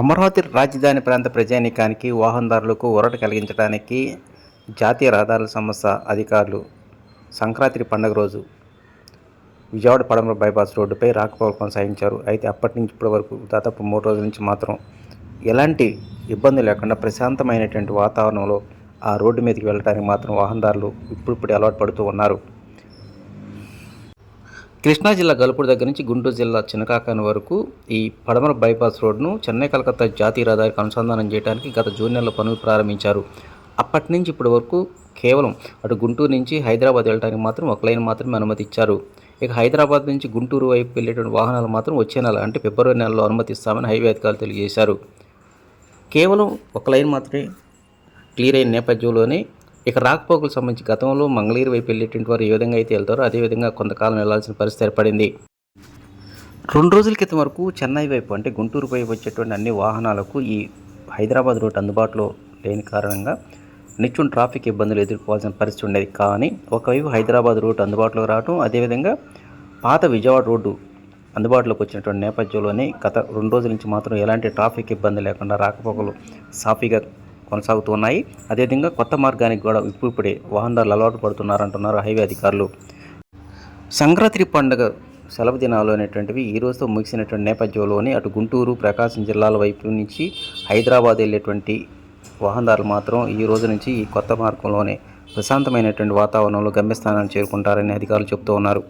అమరావతి రాజధాని ప్రాంత ప్రజానీకానికి వాహనదారులకు ఊరట కలిగించడానికి జాతీయ రహదారుల సంస్థ అధికారులు సంక్రాంతి పండుగ రోజు విజయవాడ పడమర బైపాస్ రోడ్డుపై రాకపోకలు కొనసాగించారు. అయితే అప్పటి నుంచి ఇప్పటి వరకు దాదాపు మూడు రోజుల నుంచి మాత్రం ఎలాంటి ఇబ్బంది లేకుండా ప్రశాంతమైనటువంటి వాతావరణంలో ఆ రోడ్డు మీదకి వెళ్ళడానికి మాత్రం వాహనదారులు ఇప్పుడిప్పుడే అలవాటు పడుతూ ఉన్నారు. కృష్ణా జిల్లా గలుపుడు దగ్గర నుంచి గుంటూరు జిల్లా చిన్నకాకాని వరకు ఈ పడమర బైపాస్ రోడ్ను చెన్నై కలకత్తా జాతీయ రహదారికి అనుసంధానం చేయడానికి గత జూన్ నెలలో పనులు ప్రారంభించారు. అప్పటి నుంచి ఇప్పటి వరకు కేవలం అటు గుంటూరు నుంచి హైదరాబాద్ వెళ్ళడానికి మాత్రం ఒక లైన్ మాత్రమే అనుమతి ఇచ్చారు. ఇక హైదరాబాద్ నుంచి గుంటూరు వైపు వెళ్ళేటువంటి వాహనాలు మాత్రం వచ్చే నెల అంటే ఫిబ్రవరి నెలలో అనుమతిస్తామని హైవే అధికారులు తెలియజేశారు. కేవలం ఒక లైన్ మాత్రమే క్లియర్ అయిన నేపథ్యంలోనే ఇక రాకపోకలకు సంబంధించి గతంలో మంగళగిరి వైపు వెళ్ళేటువంటి వారు ఏ విధంగా అయితే వెళ్తారో అదేవిధంగా కొంతకాలం వెళ్ళాల్సిన పరిస్థితి ఏర్పడింది. రెండు రోజుల క్రితం వరకు చెన్నై వైపు అంటే గుంటూరు వైపు వచ్చేటువంటి అన్ని వాహనాలకు ఈ హైదరాబాద్ రూట్ అందుబాటులో లేని కారణంగా నిత్యం ట్రాఫిక్ ఇబ్బందులు ఎదుర్కోవాల్సిన పరిస్థితి ఉండేది. కానీ ఒకవైపు హైదరాబాద్ రూట్ అందుబాటులోకి రావడం అదేవిధంగా పాత విజయవాడ రోడ్డు అందుబాటులోకి వచ్చినటువంటి నేపథ్యంలోనే గత రెండు రోజుల నుంచి మాత్రం ఎలాంటి ట్రాఫిక్ ఇబ్బంది లేకుండా రాకపోకలు సాఫీగా కొనసాగుతూ ఉన్నాయి అదేవిధంగా కొత్త మార్గానికి కూడా ఇప్పుడిప్పుడే వాహనదారులు అలవాటు పడుతున్నారంటున్నారు హైవే అధికారులు. సంక్రాంతి పండుగ సెలవు దినాలు అనేటువంటివి ఈ రోజుతో ముగిసినటువంటి నేపథ్యంలోనే అటు గుంటూరు ప్రకాశం జిల్లాల వైపు నుంచి హైదరాబాద్ వెళ్ళేటువంటి వాహనదారులు మాత్రం ఈ రోజు నుంచి ఈ కొత్త మార్గంలోనే ప్రశాంతమైనటువంటి వాతావరణంలో గమ్యస్థానాన్ని చేరుకుంటారని అధికారులు చెబుతూ ఉన్నారు.